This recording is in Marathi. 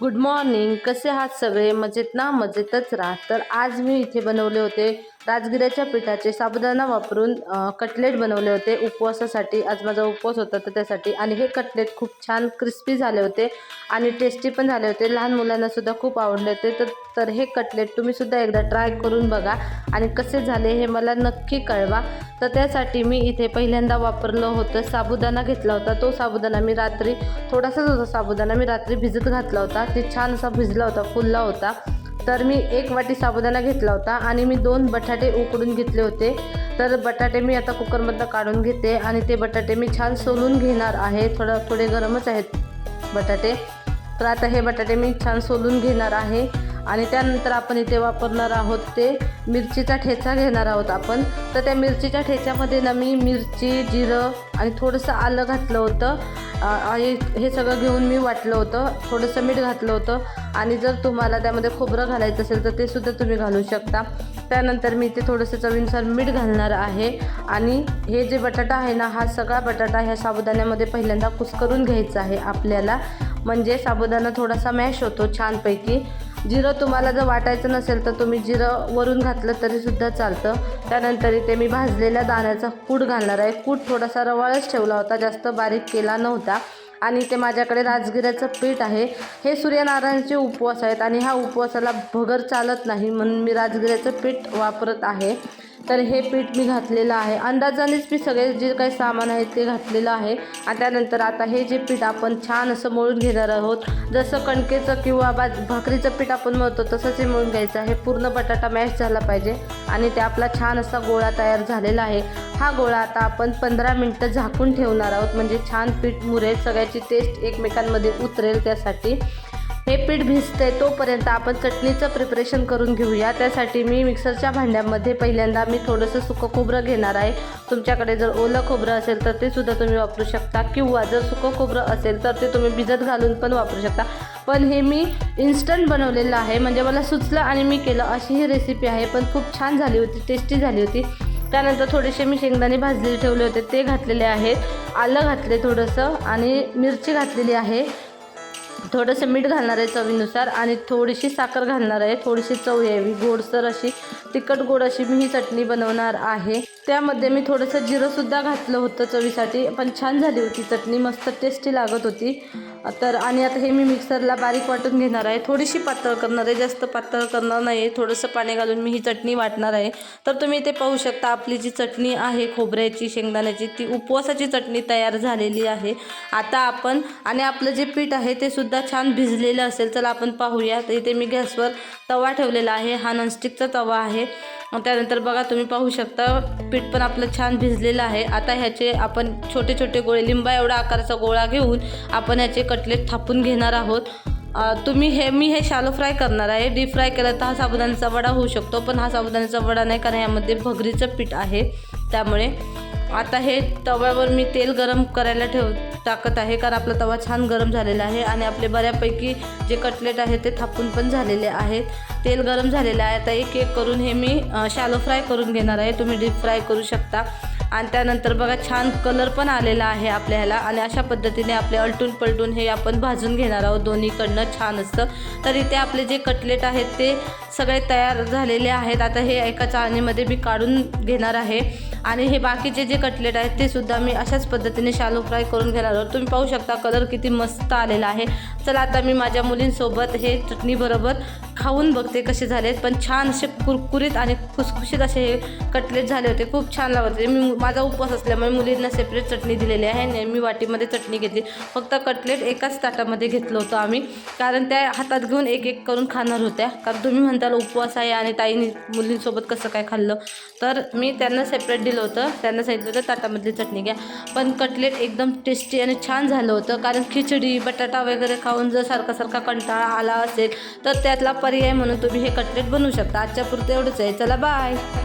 गुड मॉर्निंग कसे आहात सगळे? मजेत ना? मजेतच राहा. तर आज मी इथे बनवले होते राजगिऱ्याच्या पिठाचे साबुदाणा वापरून कटलेट बनवले होते. उपवासासाठी आज माझा उपवास होता तर त्यासाठी. आणि हे कटलेट खूप छान क्रिस्पी झाले होते. आणि टेस्टी पण झाले होते. लहान मुलांनासुद्धा खूप आवडले होते. तर तर हे कटलेट तुम्हीसुद्धा एकदा ट्राय करून बघा. आणि कसे झाले हे मला नक्की कळवा. तर त्यासाठी मी इथे पहिल्यांदा वापरलं होतं साबुदाणा घेतला होता. तो साबुदाणा मी रात्री थोडासाच होता साबुदाणा. मी रात्री भिजत घातला होता. ते छान असा भिजला होता फुलला होता. तर मी एक वाटी साबुदाणा घेतला होता आणि मी दोन बटाटे उकडून घेतले होते. तर बटाटे मी आता कुकरमधनं काढून घेते आणि ते बटाटे मी छान सोलून घेणार आहे. थोडं थोडे गरमच आहेत बटाटे. तर आता हे बटाटे मी छान सोलून घेणार आहे. आणि त्यानंतर आपण इथे वापरणार आहोत ते मिरचीचा ठेचा घेणार आहोत आपण. तर त्या मिरचीच्या ठेच्यामध्ये ना मी मिरची जिरं आणि थोडंसं आलं घातलं होतं. आणि हे सगळं घेऊन मी वाटलं होतं. थोडंसं मीठ घातलं होतं. आणि जर तुम्हाला त्यामध्ये खोबरं घालायचं असेल तर ते सुद्धा तुम्ही घालू शकता. त्यानंतर मी इथे थोडंसं चवीनुसार मीठ घालणार आहे. आणि हे जे बटाटा आहे ना हा सगळा बटाटा ह्या साबुदाण्यामध्ये पहिल्यांदा कुस्करून घ्यायचा आहे आपल्याला. म्हणजे साबुदाणा थोडासा मॅश होतो छानपैकी. जिरं तुम्हाला जर वाटायचं नसेल तर तुम्ही जिरं वरून घातलं तरीसुद्धा चालतं. त्यानंतर इथे मी भाजलेल्या दाण्याचा कूट घालणार आहे. कूट थोडासा रवाळच ठेवला होता जास्त बारीक केला नव्हता. आणि इथे माझ्याकडे राजगिऱ्याचं पीठ आहे. हे सूर्यनारायणचे उपवास आहेत आणि ह्या उपवासाला भगर चालत नाही म्हणून मी राजगिऱ्याचं पीठ वापरत आहे. तर हे पीठ मी घातलेलं आहे. अंदाजानेच मी सगळे जे काही सामान आहे ते घातलेलं आहे. आणि त्यानंतर आता हे जे पीठ आपण छान असं मळून घेणार आहोत जसं कणकेचं किंवा बा भाकरीचं पीठ आपण मळतो तसंच हे मळून घ्यायचं आहे. पूर्ण बटाटा मॅश झाला पाहिजे आणि ते आपला छान असा गोळा तयार झालेला आहे. हा गोळा आता आपण पंधरा मिनटं झाकून ठेवणार आहोत. म्हणजे छान पीठ मुरेल सगळ्याची टेस्ट एकमेकांमध्ये उतरेल त्यासाठी. हे पीठ भिजते तोपर्यंत आपण चटणीचं प्रिपरेशन करून घेऊया. त्यासाठी मी मिक्सरच्या भांड्यामध्ये पहिल्यांदा मी थोडंसं सुकं खोबरं घेणार आहे. तुमच्याकडे जर ओलं खोबरं असेल तर ते सुद्धा तुम्ही वापरू शकता. किंवा जर सुकं खोबरं असेल तर ते तुम्ही भिजत घालून पण वापरू शकता. पण हे मी इन्स्टंट बनवलेलं आहे. म्हणजे मला सुचलं आणि मी केलं. अशी ही रेसिपी आहे. पण खूप छान झाली होती. टेस्टी झाली होती. त्यानंतर थोडेसे मी शेंगदाणे भाजलेले ठेवले होते. ते घातलेले आहेत. आलं घातले थोडंसं. आणि मिरची घातलेली आहे. थोडंसं मीठ घालणार आहे चवीनुसार आणि थोडीशी साखर घालणार आहे. थोडीशी चव यावी. गोडसर अशी तिखट गोड अशी मी ही चटणी बनवणार आहे. त्यामध्ये मी थोडंसं जिरंसुद्धा घातलं होतं चवीसाठी पण छान झाली होती चटणी. मस्त टेस्टी लागत होती. तर आणि आता हे मी मिक्सरला बारीक वाटून घेणार आहे. थोडीशी पातळ करणार आहे. जास्त पातळ करणार नाही आहे थोडंसं पाणी घालून मी ही चटणी वाटणार आहे. तर तुम्ही इथे पाहू शकता आपली जी चटणी आहे खोबऱ्याची शेंगदाण्याची ती उपवासाची चटणी तयार झालेली आहे. आता आपण आणि आपलं जे पीठ आहे ते सुद्धा छान भिजलेलं असेल चला आपण पाहूया. तर इथे मी गॅसवर तवा ठेवलेला आहे. हा नॉनस्टिकचा तवा आहे. त्यानंतर बघा तुम्ही पाहू शकता पीठ पण आपलं छान भिजलेलं आहे. आता ह्याचे आपण छोटे छोटे गोळे लिंबा एवढा आकाराचा गोळा घेऊन आपण ह्याचे कटलेट थापून घेणार आहोत. तुम्ही हे मी हे शालो फ्राय करणार आहे. डीप फ्राय केलं तर हा साबुदाण्याचा वडा होऊ शकतो पण हा साबुदाण्याचा वडा नाही कारण यामध्ये भगरीचं पीठ आहे. त्यामुळे आता हे तव्यावर मी तेल गरम करायला ठेव टाकत आहे कारण आपला तवा छान गरम झालेला आहे आणि आपले बऱ्यापैकी जे कटलेट आहे ते थापून पण झालेले आहेत. तेल गरम झालेलं आहे. आता एक एक करून हे मी शॅलो फ्राय करून घेणार आहे. तुम्ही डीप फ्राय करू शकता. आणि त्यानंतर बघा छान कलर पण आलेला आहे आपल्या ह्याला आणि अशा पद्धतीने आपले अलटून पलटून हे आपण भाजून घेणार आहोत दोन्हीकडनं छान असतं तर इथे आपले जे कटलेट आहेत ते सगळे तयार झालेले आहेत. आता हे एका चाळणीमध्ये मी काढून घेणार आहे. आणि हे बाकीचे जे कटलेट आहेत ते सुद्धा मी अशाच पद्धतीने शालो फ्राय करून घेणार आहोत. तुम्ही पाहू शकता कलर किती मस्त आलेला आहे. चला आता मी माझ्या मुलींसोबत हे चटणीबरोबर खाऊन बघते कसे झालेत पण छान असे कुरकुरीत आणि खुसखुशीत असे हे कटलेट झाले होते. खूप छान लागत होते. मी माझा उपवास असल्यामुळे मुलींना सेपरेट चटणी दिलेली आहे. आणि मी वाटीमध्ये चटणी घेतली. फक्त कटलेट एकाच ताटामध्ये घेतलं होतं आम्ही. कारण त्या हातात घेऊन एक एक करून खाणार होत्या. कारण तुम्ही म्हणताल उपवास आहे आणि ताईने मुलींसोबत कसं काय खाल्लं. तर मी त्यांना सेपरेट दिलं होतं. त्यांना सांगितलं होतं ताटामधली चटणी घ्या. पण कटलेट एकदम टेस्टी आणि छान झालं होतं. कारण खिचडी बटाटा वगैरे खाऊन जर सारखा सारखा कंटाळा आला असेल तर त्यातला पर्याय म्हणून तुम्ही हे कटलेट बनवू शकता. आजच्या पुरतं एवढंच आहे. चला बाय